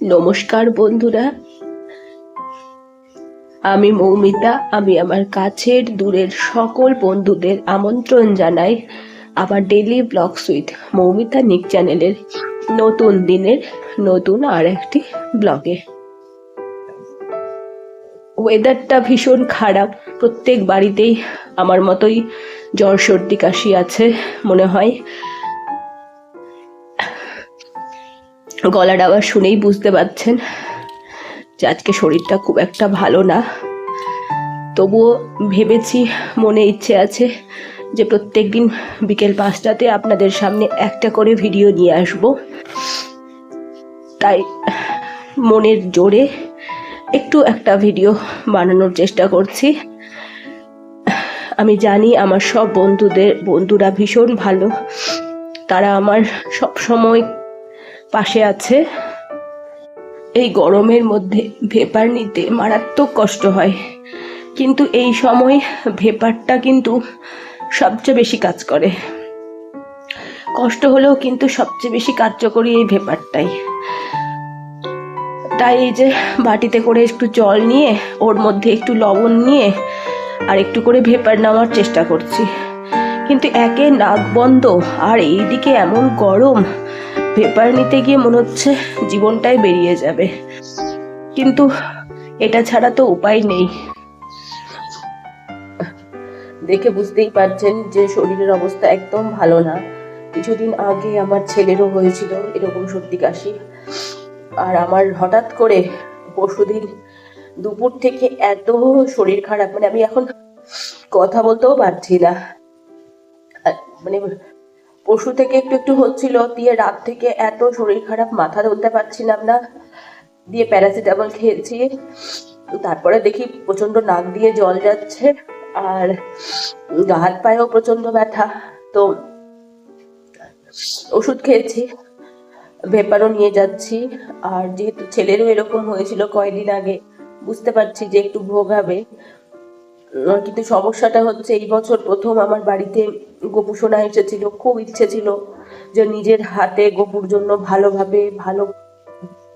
নমস্কার বন্ধুরা। আমি মৌমিতা, আমি আমার কাছের দূরের সকল বন্ধুদের আমন্ত্রণ জানাই আমার ডেলি ব্লগ সুইথ মৌমিতা নিক চ্যানেলের নতুন দিনের নতুন আর একটি ব্লগে ওয়েদারটা ভীষণ খারাপ, প্রত্যেক বাড়িতেই আমার মতোই জ্বর সর্দি কাশি আছে মনে হয়। গলার আওয়াজ শুনেই বুঝতে পারছেন যে আজকে শরীরটা খুব একটা ভালো না। তবুও ভেবেছি, মনে ইচ্ছে আছে যে প্রত্যেক দিন বিকেল পাঁচটাতে আপনাদের সামনে একটা করে ভিডিও নিয়ে আসব। তাই মনের জোরে একটু একটা ভিডিও বানানোর চেষ্টা করছি। আমি জানি আমার সব বন্ধুদের, বন্ধুরা ভীষণ ভালো। তারা আমার সব সময় পাশে আছে। এই গরমের মধ্যে ভেপার নিতে মারাত্মক কষ্ট হয়। কিন্তু এই সময় ভেপারটা কিন্তু সবচেয়ে বেশি কাজ করে। কষ্ট হলেও কিন্তু সবচেয়ে বেশি কার্যকরী এই ভেপারটাই। তাই এই যে বাটিতে করে একটু জল নিয়ে, ওর মধ্যে একটু লবণ নিয়ে আর একটু করে ভেপার নেওয়ার চেষ্টা করছি। কিন্তু একে নাক বন্ধ আর এইদিকে এমন গরম পেপার নিতে গিয়ে মনে হচ্ছে জীবনটাই বেরিয়ে যাবে। কিন্তু এটা ছাড়া তো উপায় নেই। দেখে বুঝতেই পারছেন যে শরীরের অবস্থা একদম ভালো না। কিছুদিন আগে আমার ছেলেরও হয়েছিল এরকম সর্দি কাশি। আর আমার হঠাৎ করে পরশুদিন দুপুর থেকে এত শরীর খারাপ মানে আমি এখন কথা বলতেও পারছি না। মানে পশু থেকে একটু একটু হচ্ছিল, দিয়ে রাত থেকে এত শরীর খারাপ, মাথা ধরতে পারছিলাম না, দিয়ে প্যারাসিটামল খেয়েছি। তারপরে দেখি প্রচণ্ড নাক দিয়ে জল যাচ্ছে, আর হাত পায়েও প্রচণ্ড ব্যথা। তো ওষুধ খেয়েছি, ভেপারও নিয়ে যাচ্ছি, আর যেহেতু ছেলেরও এরকম হয়েছিল কয়দিন আগে, বুঝতে পারছি যে একটু ভোগাবে কিন্তু সমস্যাটা হচ্ছে এই বছর প্রথম আমার বাড়িতে গোপু সোনা এসেছিল, খুব ইচ্ছে ছিল যে নিজের হাতে গোপুর জন্য ভালোভাবে, ভালো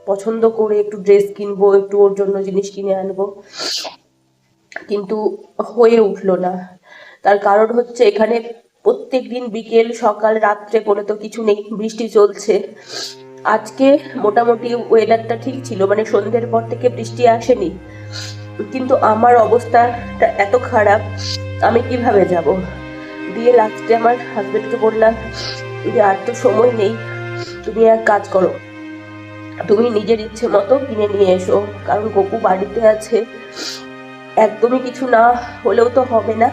পছন্দ করে একটু ড্রেস কিনবো, একটু ওর জন্য জিনিস কিনে আনব। কিন্তু হয়ে উঠল না। তার কারণ হচ্ছে এখানে প্রত্যেক দিন বিকেল, সকাল, রাত্রে করে তো কিছু নেই, বৃষ্টি চলছে। আজকে মোটামুটি ওয়েদারটা ঠিক ছিল মানে সন্ধ্যের পর থেকে বৃষ্টি আসেনি। কিন্তু আমার অবস্থাটা এত খারাপ, আমি কীভাবে যাব? দিয়ে লাস্টে আমার হাজবেন্ডকে বললাম যে, আর তো সময় নেই, তুমি এক কাজ করো। তুমি নিজের ইচ্ছে মতো কিনে নিয়ে এসো। কারণ গপু বাড়িতে আছে, একদমই কিছু না হলেও তো হবে না।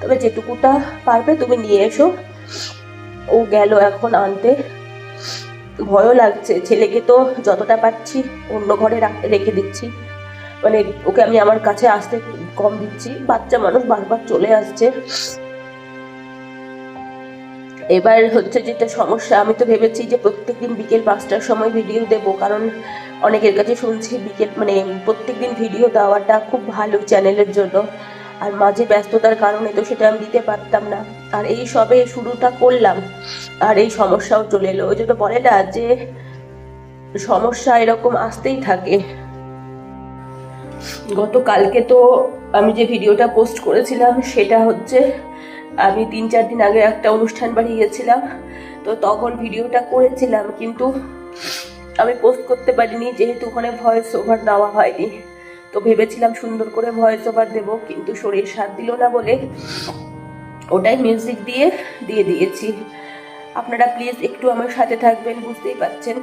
তবে যেটুকুটা পারবে তুমি নিয়ে এসো। ও গেল এখন আনতে। ভয়ও লাগছে, ছেলেকে তো যতটা পাচ্ছি অন্য ঘরে রাখ- রেখে দিচ্ছি। মানে ওকে আমি আমার কাছে আসতে কম দিচ্ছি। বাচ্চা মানুষ বারবার চলে আসছে। এবার হচ্ছে যেটা সমস্যা, আমি তো ভেবেছি যে প্রত্যেকদিন বিকেল পাঁচটার সময় ভিডিও দেব, কারণ অনেকের কাছে শুনছি বিকেল মানে প্রত্যেকদিন ভিডিও দেওয়াটা খুব ভালো চ্যানেলের জন্য। আর মাঝে ব্যস্ততার কারণে তো সেটা আমি দিতে পারতাম না। আর এই সবে শুরুটা করলাম, আর এই সমস্যাও চলে এলো। ওই জন্য বলে না যে সমস্যা এরকম আসতেই থাকে। গতকালকে তো আমি যে ভিডিওটা পোস্ট করেছিলাম, সেটা হচ্ছে আমি তিন চার দিন আগে একটা অনুষ্ঠান বাড়ি গেছিলাম তো তখন ভিডিওটা করেছিলাম, কিন্তু আমি পোস্ট করতে পারিনি, যেহেতু ওখানে ভয়েস ওভার দেওয়া হয়নি। তো ভেবেছিলাম সুন্দর করে ভয়েস ওভার দেবো, কিন্তু শরীর সাথ দিল না বলে ওটাই মিউজিক দিয়ে দিয়ে দিয়েছি। আপনারা প্লিজ একটু আমার সাথে থাকবেন, বুঝতেই পারছেন।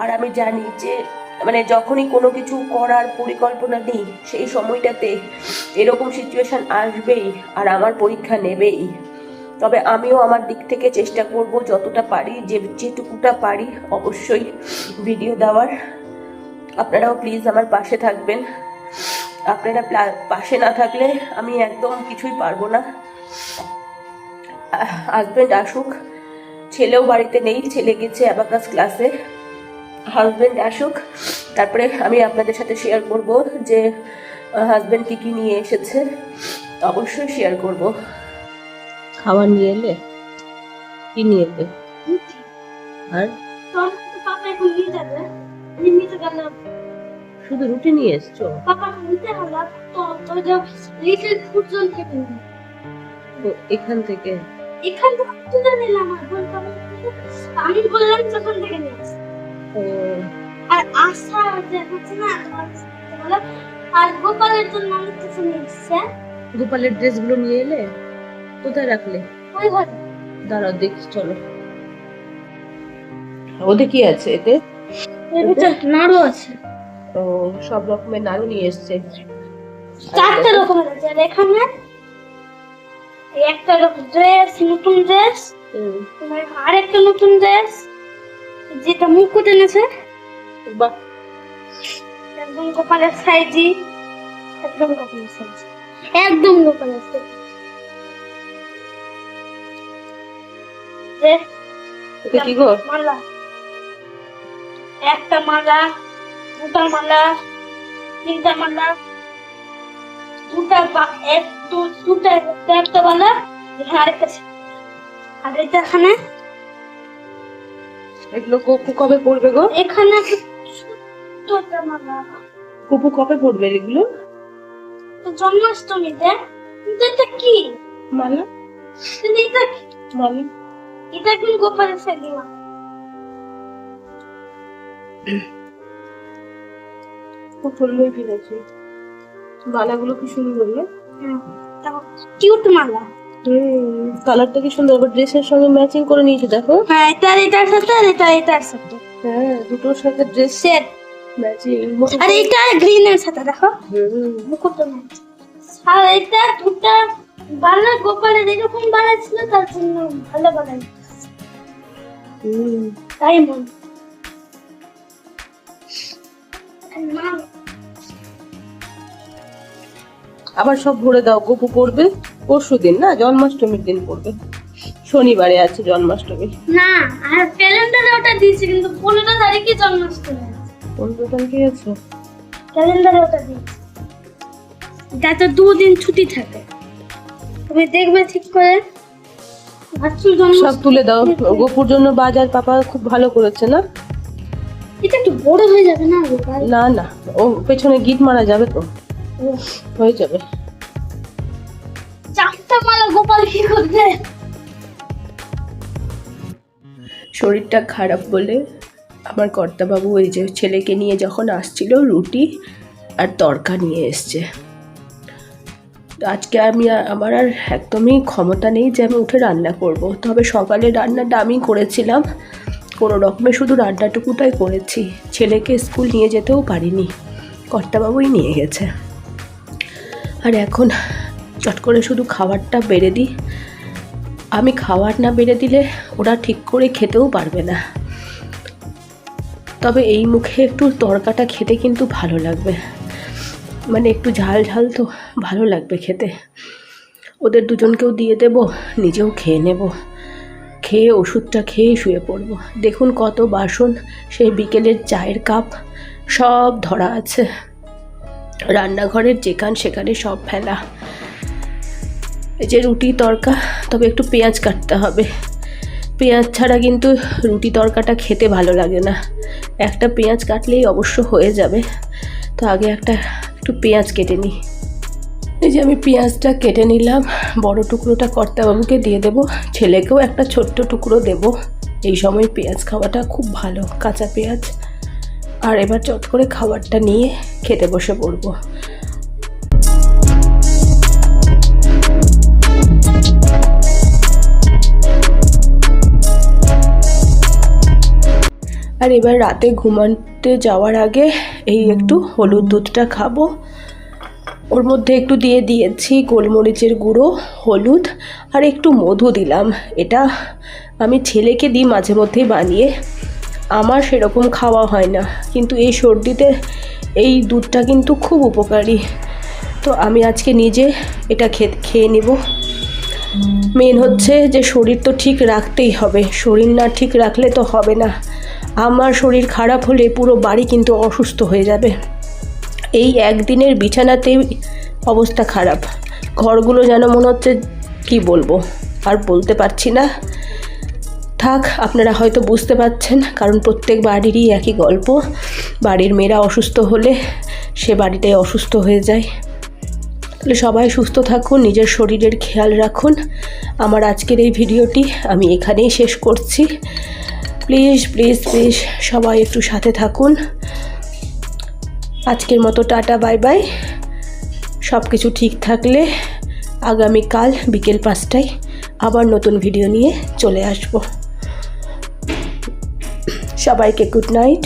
আর আমি জানি যে মানে যখনই কোনো কিছু করার পরিকল্পনা নেই, সেই সময়টাতে এরকম সিচুয়েশন আসবেই আর আমার পরীক্ষা নেবেই। তবে আমিও আমার দিক থেকে চেষ্টা করব যতটা পারি, যে যেটুকুটা পারি অবশ্যই ভিডিও দেওয়ার। আপনারাও প্লিজ আমার পাশে থাকবেন। আপনারা পাশে না থাকলে আমি একদম কিছুই পারব না। হাজবেন্ড আসুক। ছেলেও বাড়িতে নেই, ছেলে গেছে অ্যাবাকাস ক্লাসে হাজবেন্ড আসুক তারপরে আমি আপনাদের সাথে শেয়ার করব যে হাজবেন্ড কি কি নিয়ে এসেছে অবশ্যই শেয়ার করব। খাবার নিয়ে এলে? কি নিয়ে এলে? আর? নিয়ে শুধু রুটি নিয়ে এসছো? এখান থেকে এখান থেকে? নিলাম। আমি বললাম যখন থেকে নিয়েছি। ও, আর আশা যে হচ্ছে না আর গোপালের জন্য অনেক কিছু নিয়ে এসছে। গোপালের ড্রেসগুলো নিয়ে এলে? কোথায় রাখলে? ওই ঘরে। দাঁড়াও দেখি চলো। ওদের কি আছে এতে? এর ভিতর নাড়ু আছে। ও সব রকমের নাড়ু নিয়ে এসছে। চারটে রকমের আছে আর এখানে এই একটা ড্রেস নতুন ড্রেস হুম, আরেকটা নতুন ড্রেস যেটা মুকুট এনেছে? বাহ। একদম গোপালের সাইজি। একদম গোপালের সাইজি। একদম গোপালের সাইজি। এটা কি গো? মালা। একটা মালা দুটা মালা তিনটা মালা। দুটা এক দুটা একটা একটা মালা আরেকটা আছে। আর এটা এখানে এগুলো কবে পড়বে গো? এখানে কবে পড়বে এগুলো? জন্মাষ্টমীতে। এটা কি? মালা। এটা কি? মালা। এটা মালা খুব সুন্দর কিনেছি মালাগুলো কি সুন্দর না? কিউট মালা। হুম কালারটা কি সুন্দর আবার ড্রেসের সঙ্গে ম্যাচিং করে নিয়েছে দেখো। হ্যাঁ এটা এটার সাথে আর এটা এটার সাথে হ্যাঁ দুটোর সাথে ড্রেস সেট ম্যাচিং আর এটা গ্রিনের সাথে দেখো। হুম। মুকুটটা আর এটা দুটা বালা গোপালের এরকম বালা তার জন্য ভালো বালা হুম। তাই মন। আবার সব ভরে দাও গপু পড়বে পরশু দিন না? জন্মাষ্টমীর দিন পড়বে। শনিবারে আছে জন্মাষ্টমী। না আর ক্যালেন্ডারে ওটা দিয়েছে কিন্তু পনেরো তারিখে জন্মাষ্টমী পনেরো তারিখে আছে? ক্যালেন্ডারে ওটা দিয়েছে। দুদিন ছুটি থাকে। তুমি দেখবে ঠিক করে। সব তুলে দাও। গপুর জন্য বাজার পাপা খুব ভালো করেছে না? এটা একটু বড় হয়ে যাবে না না না। ও পেছনে গিট মারা যাবে তো। হয়ে যাবে। মালা গোপাল কি করবে শরীরটা খারাপ বলে আমার কর্তাবাবু ওই যে ছেলেকে নিয়ে যখন আসছিল রুটি আর তরকা নিয়ে এসছে। আজকে আমি আমার আর একদমই ক্ষমতা নেই যে আমি উঠে রান্না করব। তবে সকালে রান্নাটা আমি করেছিলাম। কোনো রকমে শুধু রান্নাটুকুটাই করেছি। ছেলেকে স্কুল নিয়ে যেতেও পারিনি। কর্তাবাবুই নিয়ে গেছে। আর এখন চট করে শুধু খাবারটা বেড়ে দিই। আমি খাবার না বেড়ে দিলে ওরা ঠিক করে খেতেও পারবে না। তবে এই মুখে একটু তরকাটা খেতে কিন্তু ভালো লাগবে। মানে একটু ঝাল ঝাল তো ভালো লাগবে খেতে। ওদের দুজনকেও দিয়ে দেব, নিজেও খেয়ে নেব। খেয়ে ওষুধটা খেয়ে শুয়ে পড়ব। দেখুন কত বাসন, সেই বিকেলের চায়ের কাপ সব ধরা আছে। রান্নাঘরের যেখান সেখানে সব ফেলা। এই যে রুটি তরকা, তবে একটু পেঁয়াজ কাটতে হবে। পেঁয়াজ ছাড়া কিন্তু রুটি তরকাটা খেতে ভালো লাগে না। একটা পেঁয়াজ কাটলেই অবশ্য হয়ে যাবে। তো আগে একটা একটু পেঁয়াজ কেটে নিই। এই যে আমি পেঁয়াজটা কেটে নিলাম, বড় টুকরোটা কর্তাবাবুকে দিয়ে দেবো, ছেলেকেও একটা ছোট্ট টুকরো দেব। এই সময় পেঁয়াজ খাওয়াটা খুব ভালো, কাঁচা পেঁয়াজ। আর এবার চট করে খাবারটা নিয়ে খেতে বসে পড়ব। আর এবার রাতে ঘুমাতে যাওয়ার আগে এই একটু হলুদ দুধটা খাব। ওর মধ্যে একটু দিয়ে দিয়েছি গোলমরিচের গুঁড়ো, হলুদ আর একটু মধু দিলাম। এটা আমি ছেলেকে দিই মাঝে মধ্যেই বানিয়ে। আমার সেরকম খাওয়া হয় না। কিন্তু এই সর্দিতে এই দুধটা কিন্তু খুব উপকারী। তো আমি আজকে নিজে এটা খেয়ে খেয়ে নিব। মেন হচ্ছে যে শরীর তো ঠিক রাখতেই হবে। শরীর না ঠিক রাখলে তো হবে না। আমার শরীর খারাপ হলে পুরো বাড়ি কিন্তু অসুস্থ হয়ে যাবে। এই একদিনের বিছানাতেই অবস্থা খারাপ। ঘরগুলো যেন মনে হচ্ছে, কি বলব, আর বলতে পারছি না। থাক, আপনারা হয়তো বুঝতে পারছেন, কারণ প্রত্যেক বাড়িরই একই গল্প। বাড়ির মেয়েরা অসুস্থ হলে সে বাড়িটাই অসুস্থ হয়ে যায়। তাহলে সবাই সুস্থ থাকুন, নিজের শরীরের খেয়াল রাখুন। আমার আজকের এই ভিডিওটি আমি এখানেই শেষ করছি। প্লিজ প্লিজ প্লিজ সবাই একটু সাথে থাকুন। আজকের মতো টাটা, বাই বাই। সব কিছু ঠিক থাকলে আগামীকাল বিকেল পাঁচটায় আবার নতুন ভিডিও নিয়ে চলে আসব। সবাইকে গুড নাইট